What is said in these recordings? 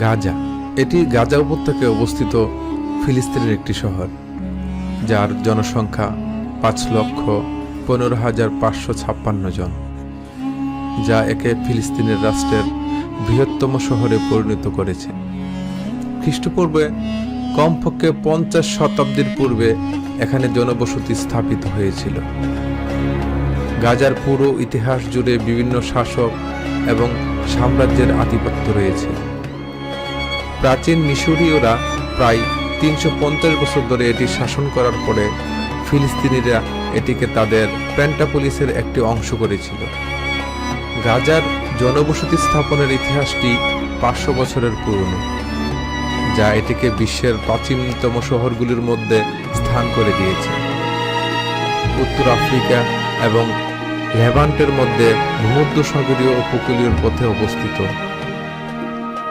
গাজা। এটি গাজা উপত্যকায় অবস্থিত ফিলিস্তিনের একটি শহর, যার জনসংখ্যা পাঁচ লক্ষ পনেরো হাজার পাঁচশো ছাপ্পান্ন জন, যা একে ফিলিস্তিনের রাষ্ট্রের বৃহত্তম শহরে পরিণত করেছে। খ্রিস্টপূর্বে কমপক্ষে পঞ্চাশ শতাব্দীর পূর্বে এখানে জনবসতি স্থাপিত হয়েছিল। গাজার পুরো ইতিহাস জুড়ে বিভিন্ন শাসক এবং সাম্রাজ্যের আধিপত্য রয়েছে। প্রাচীন মিশরীয়রা প্রায় তিনশো পঞ্চাশ বছর ধরে এটি শাসন করার পরে ফিলিস্তিনিরা এটিকে তাদের প্যান্টাপোলিসের একটি অংশ করেছিল। গাজার জনবসতি স্থাপনের ইতিহাসটি পাঁচশো বছরের পুরনো, যা এটিকে বিশ্বের প্রাচীনতম শহরগুলির মধ্যে স্থান করে দিয়েছে। উত্তর আফ্রিকা এবং লেভান্টের মধ্যে ভূমধ্যসাগরীয় উপকূলীয় পথে অবস্থিত।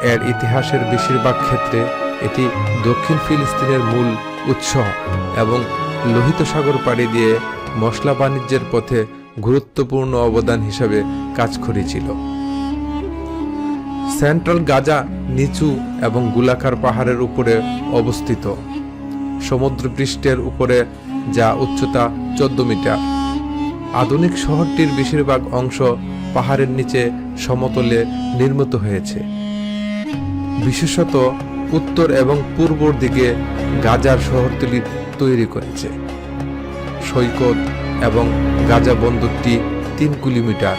এর ইতিহাসের বেশিরভাগ ক্ষেত্রে এটি দক্ষিণ ফিলিস্তিনের মূল উৎস এবং লোহিত সাগর পাড়ি দিয়ে মশলা বাণিজ্যের পথে গুরুত্বপূর্ণ অবদান হিসাবে কাজ করেছিল। সেন্ট্রাল গাজা নিচু এবং গোলাকার পাহাড়ের উপরে অবস্থিত। সমুদ্রপৃষ্ঠের উপরে, যা উচ্চতা চোদ্দ মিটার। আধুনিক শহরটির বেশিরভাগ অংশ পাহাড়ের নিচে সমতলে নির্মিত হয়েছে। বিশেষত উত্তর এবং পূর্বর দিকে গাজার শহরতলি তৈরি করেছে। সৈকত এবং গাজা বন্দরটি তিন কিলোমিটার।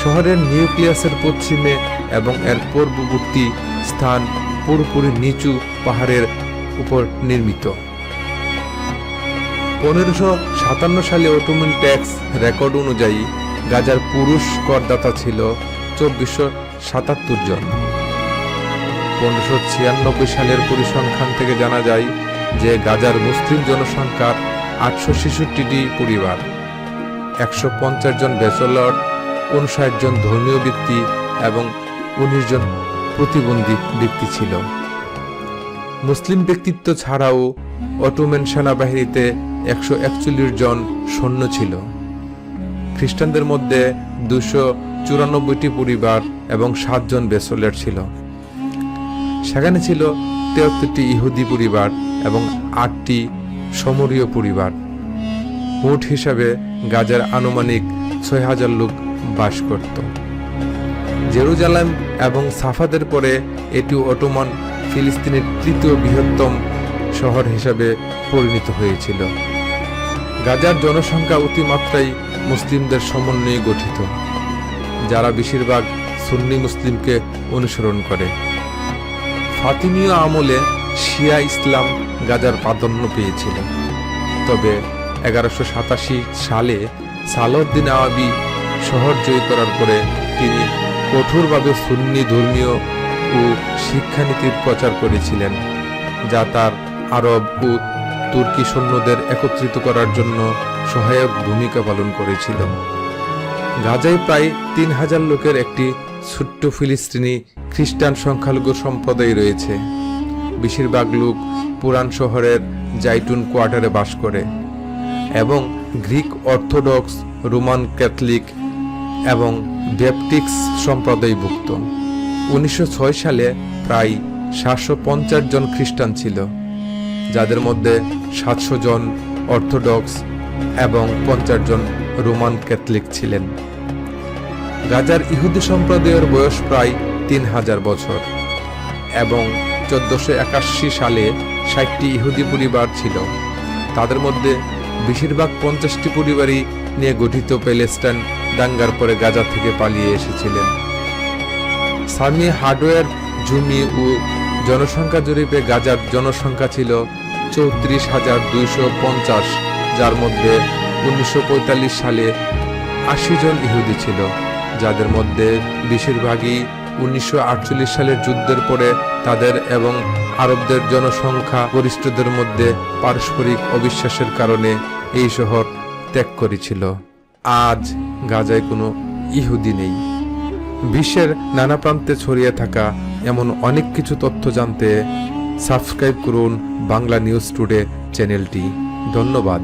শহরের নিউক্লিয়াসের পশ্চিমে এবং এর পূর্ববর্তী স্থান পুরোপুরি নিচু পাহাড়ের উপর নির্মিত। পনেরোশো সাতান্ন সালে অটোমেন ট্যাক্স রেকর্ড অনুযায়ী গাজার পুরুষ করদাতা ছিল চব্বিশশো সাতাত্তর জন। পনেরোশো ছিয়ানব্বই সালের পরিসংখ্যান থেকে জানা যায় যে গাজার মুসলিম জনসংখ্যার আটশো ছেষট্টিটি পরিবার, একশো পঞ্চাশ জন ব্যাচেলর, উনষাট জন ধর্মীয় ব্যক্তি এবং উনিশ জন প্রতিবন্ধী ব্যক্তি ছিল। মুসলিম ব্যক্তিত্ব ছাড়াও অটোমেন সেনাবাহিনীতে একশো একচল্লিশ জন সৈন্য ছিল। খ্রিস্টানদের মধ্যে দুশো চুরানব্বইটি পরিবার এবং সাতজন বেসলের ছিল। সেখানে ছিল তেহত্তরটি ইহুদি পরিবার এবং আটটি সমরীয় পরিবার। মোট হিসাবে গাজার আনুমানিক ছয় হাজার লোক বাস করত। জেরুজালেম এবং সাফাদের পরে এটি অটোমান ফিলিস্তিনের তৃতীয় বৃহত্তম শহর হিসাবে পরিণত হয়েছিল। গাজার জনসংখ্যা অতিমাত্রাই মুসলিমদের সমন্বয়ে গঠিত, যারা বেশিরভাগ সুন্নি মুসলিমকে অনুসরণ করে। ফাতিমীয় আমলে শিয়া ইসলাম গাজার প্রাধান্য পেয়েছিল তবে এগারোশো সাতাশি সালে সালাউদ্দিন আওয়াবি শহর জয় করার পরে তিনি কঠোরভাবে সুন্নি ধর্মীয় ও শিক্ষানীতির প্রচার করেছিলেন, যা তার আরব ও তুর্কি সৈন্যদের একত্রিত করার জন্য সহায়ক ভূমিকা পালন করেছিল। গাজায় প্রায় তিন হাজার লোকের একটি ছোট্ট ফিলিস্তিনি খ্রিস্টান সংখ্যালঘু সম্প্রদায় রয়েছে। বেশিরভাগ লোক পুরান শহরের জাইটুন কোয়ার্টারে বাস করে এবং গ্রিক অর্থোডক্স, রোমান ক্যাথলিক এবং ব্যাপটিক্স সম্প্রদায়ভুক্ত। উনিশশো ছয় সালে প্রায় সাতশো পঞ্চাশ জন খ্রিস্টান ছিল, যাদের মধ্যে সাতশো জন অর্থোডক্স এবং পঞ্চাশ জন রোমান ক্যাথলিক ছিলেন। গাজার ইহুদি সম্প্রদায়ের বয়স প্রায় তিন হাজার বছর এবং চোদ্দশো একাশি সালে ষাটটি ইহুদি পরিবার ছিল। তাদের মধ্যে বেশিরভাগ পঞ্চাশটি পরিবারই নিয়ে গঠিত প্যালেস্টাইন দাঙ্গার পরে গাজা থেকে পালিয়ে এসেছিলেন। সামি হার্ডওয়্যার জমি ও জনসংখ্যা জরিপে গাজার জনসংখ্যা ছিল চৌত্রিশ হাজার দুইশো পঞ্চাশ, যার মধ্যে উনিশশো পঁয়তাল্লিশ সালে আশি জন ইহুদি ছিল। যাদের মধ্যে বেশিরভাগই উনিশশো আটচল্লিশ সালের যুদ্ধের পরে তাদের এবং আরবদের জনসংখ্যা গরিষ্ঠদের মধ্যে পারস্পরিক অবিশ্বাসের কারণে এই শহর ত্যাগ করেছিল। আজ গাজায় কোনো ইহুদি নেই। বিশ্বের নানা প্রান্তে ছড়িয়ে থাকা এমন অনেক কিছু তথ্য জানতে সাবস্ক্রাইব করুন বাংলা নিউজ টুডে চ্যানেলটি। ধন্যবাদ।